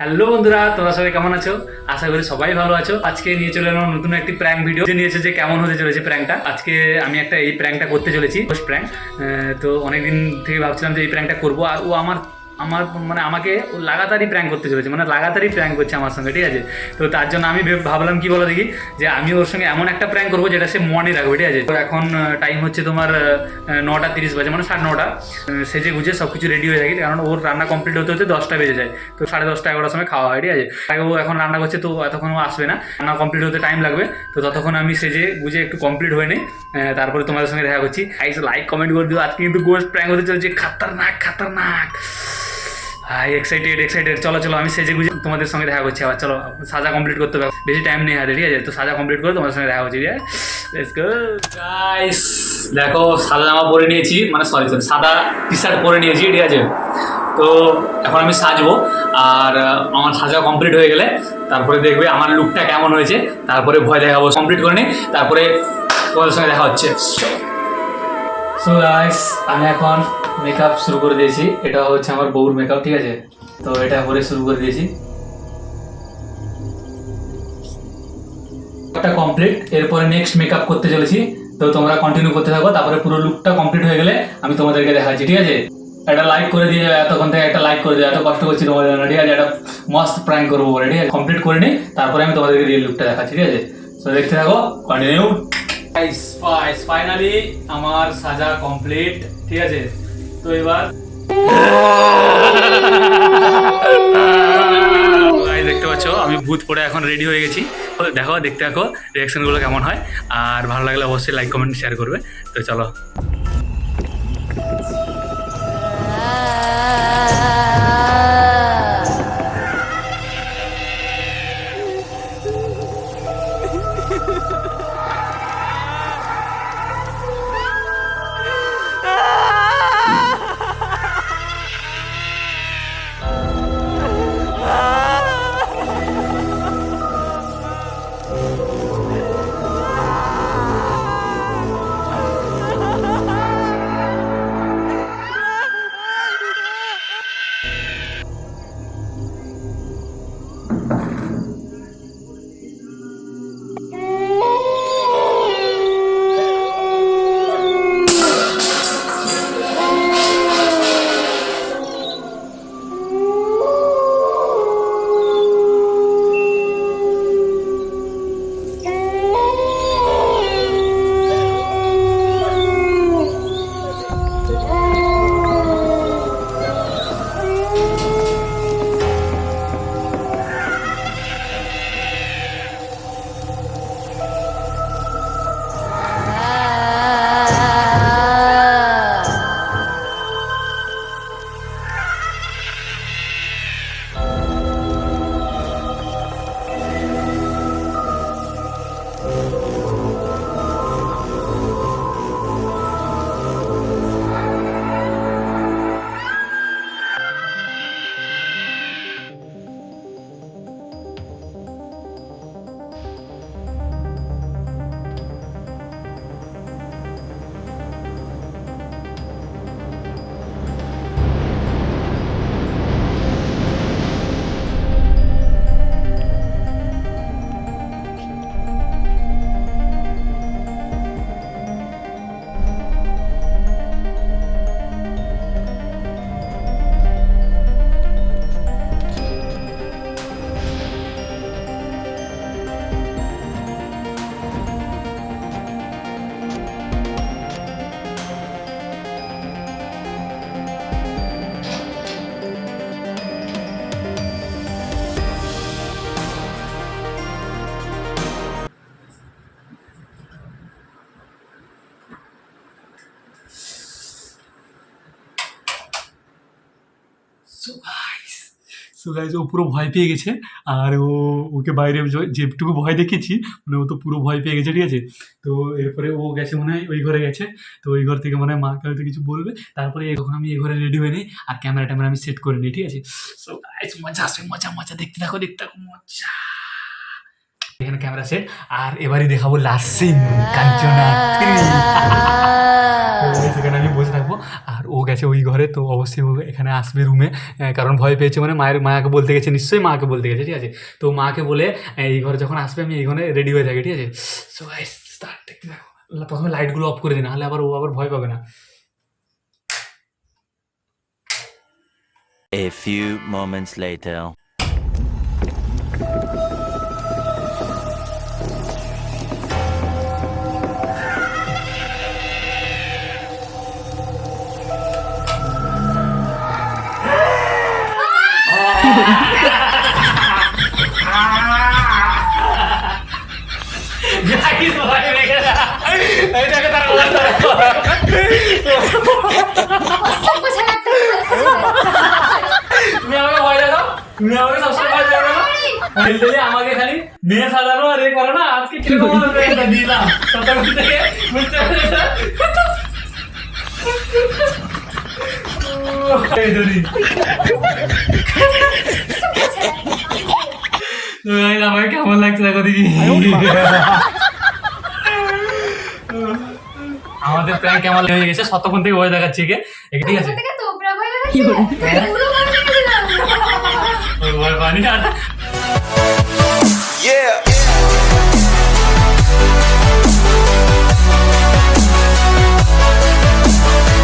Hello বন্ধুরা, তোমরা সবাই কেমন আছো? আশা করি সবাই ভালো আছো। আজকে নিয়ে চলে এলাম নতুন একটি প্র্যাঙ্ক ভিডিও যে নিয়েছে যে কেমন হতে চলেছে প্র্যাঙ্কটা আজকে আমি একটা এই প্র্যাঙ্কটা করতে চলেছি ফার্স্ট প্র্যাঙ্ক তো অনেকদিন থেকে ভাবছিলাম যে এই প্র্যাঙ্কটা করব, আর ও আমার আমার মানে আমাকে লাগাতারই প্র্যাঙ্ক করতে চলেছে মানে লাগাতারই প্র্যাঙ্ক করছে আমার সঙ্গে, ঠিক আছে? তো তার জন্য আমি ভেব- ভাবলাম কি বলো দেখি, যে আমি ওর সঙ্গে এমন একটা প্র্যাঙ্ক করব যেটা সে মনে রাখবে, ঠিক আছে? তো এখন টাইম হচ্ছে তোমার নটা তিরিশ বাজে মানে সাড়ে নটা। সেজে গুজে সব কিছু রেডি হয়ে থাকে, কারণ ওর রান্না কমপ্লিট হতে হতে দশটা বেজে যায়। তো সাড়ে দশটা, এগারোটার সময় খাওয়া হয়, ঠিক আছে? তাকে ও এখন রান্না করছে, তো এতক্ষণ ও আসবে না। রান্না কমপ্লিট হতে টাইম লাগবে, তো ততক্ষণ আমি সেজে গুজে একটু কমপ্লিট হয়ে নিই তারপরে তোমাদের সঙ্গে দেখা করছি। লাইক কমেন্ট করে দিও। আজকে কিন্তু গোস্ট প্র্যাঙ্ক হতে চলছে, খাতারনাক খাতারনাক। হাই এক্সাইটেড এক্সাইটেড চলো চলো, আমি সেজে গুজে তোমাদের সঙ্গে দেখা করছি। আবার চলো, সাজা কমপ্লিট করতে হবে। বেশি টাইম নেই হাতে, ঠিক আছে? তো সাজা কমপ্লিট করে তোমাদের সঙ্গে দেখা করছি, ঠিক আছে? দেখো, সাদা জামা পরে নিয়েছি। মানে সরি সরি সাদা টি শার্ট পরে নিয়েছি, ঠিক আছে? তো এখন আমি সাজবো। আর আমার সাজা কমপ্লিট হয়ে গেলে তারপরে দেখবে আমার লুকটা কেমন হয়েছে। তারপরে ভয় দেখাবো। কমপ্লিট করে নিই তারপরে তোমাদের সঙ্গে দেখা হচ্ছে। সো গাইস আমি এখন মেকআপ শুরু করে দিয়েছি। এটা হচ্ছে আমার বউর মেকআপ ঠিক আছে? তো এটা করে শুরু করে দিয়েছি। একটা কমপ্লিট এরপরে নেক্সট মেকআপ করতে চলেছি। তো তোমরা কন্টিনিউ করতে থাকো, তারপরে পুরো লুকটা কমপ্লিট হয়ে গেলে আমি তোমাদেরকে দেখাচ্ছি, ঠিক আছে? একটা লাইক করে দিয়ে যাবে এতক্ষণ থেকে একটা লাইক করে দিও, এত কষ্ট করছি তোমাদের জন্য, ঠিক আছে? একটা মস্ত প্র্যাঙ্ক করব বলে, ঠিক আছে? কমপ্লিট করে নিই তারপরে আমি তোমাদেরকে রিয়েল লুকটা দেখাচ্ছি, ঠিক আছে? তো দেখতে থাকো কন্টিনিউ ফাইনালি আমার সাজা কমপ্লিট ঠিক আছে? তো এবার দেখতে পাচ্ছ, আমি ভূত পড়ে এখন রেডি হয়ে গেছি। দেখো, দেখতে দেখো রিয়াকশনগুলো কেমন হয়। আর ভালো লাগলে অবশ্যই লাইক কমেন্ট শেয়ার করবে। তো চলো। সো গাইস সো গাইস ও পুরো ভয় পেয়ে গেছে, আর ও, ওকে বাইরে যেটুকু ভয় দেখেছি মানে ও তো পুরো ভয় পেয়ে গেছে, ঠিক আছে? তো এরপরে ও গেছে মনে হয়, ওই ঘরে গেছে। তো ওই ঘর থেকে মনে হয় মাকে হয়তো কিছু বলবে। তারপরে এখন আমি এই ঘরে রেডি হয়ে নিই, আর ক্যামেরা ট্যামেরা আমি সেট করে নিই, ঠিক আছে? সো গাইজ মজা আসবে মজা মজা, দেখতে থাকো দেখতে থাকো, মজা। এখানে ক্যামেরা সেট আর এবারই দেখাবো লাস্ট সিন কাঞ্চনা সেখানে আমি বসে থাকব আর ও গেছে ওই ঘরে তো অবশ্যই ও এখানে আসবে রুমে কারণ ভয় পেয়েছে মানে মায়ের মাকে বলতে গেছে নিশ্চয়ই মাকে বলতে গেছে ঠিক আছে? তো মাকে বলে এই ঘরে যখন আসবে আমি এই ঘরে রেডি হয়ে থাকি ঠিক আছে? সো গাইস স্টার্ট দেখতে থাকো। প্রথমে লাইটগুলো অফ করে দিই নাহলে আবার ও আবার ভয় পাবে না। A few moments later. তুমি আমাকে ভয় দেখাও তুমি আমাকে সবসময় ভয় দেখাও হেলতেলে আমাকে খালি মেয়ে সাজানো আর এ করো না আজকে কীরকম হলো এটা দিলাম তখন থেকে বুঝতে পেরেছ এই ধরি তো guys, আমাকে কেমন লাগছে দেখো দেখি। আমাদের প্র্যাঙ্ক কেমন হয়ে গেছে শতক্ষণ থেকে ভয় দেখাচ্ছি একে ঠিক আছে? ভয় পানি আর। Yeah.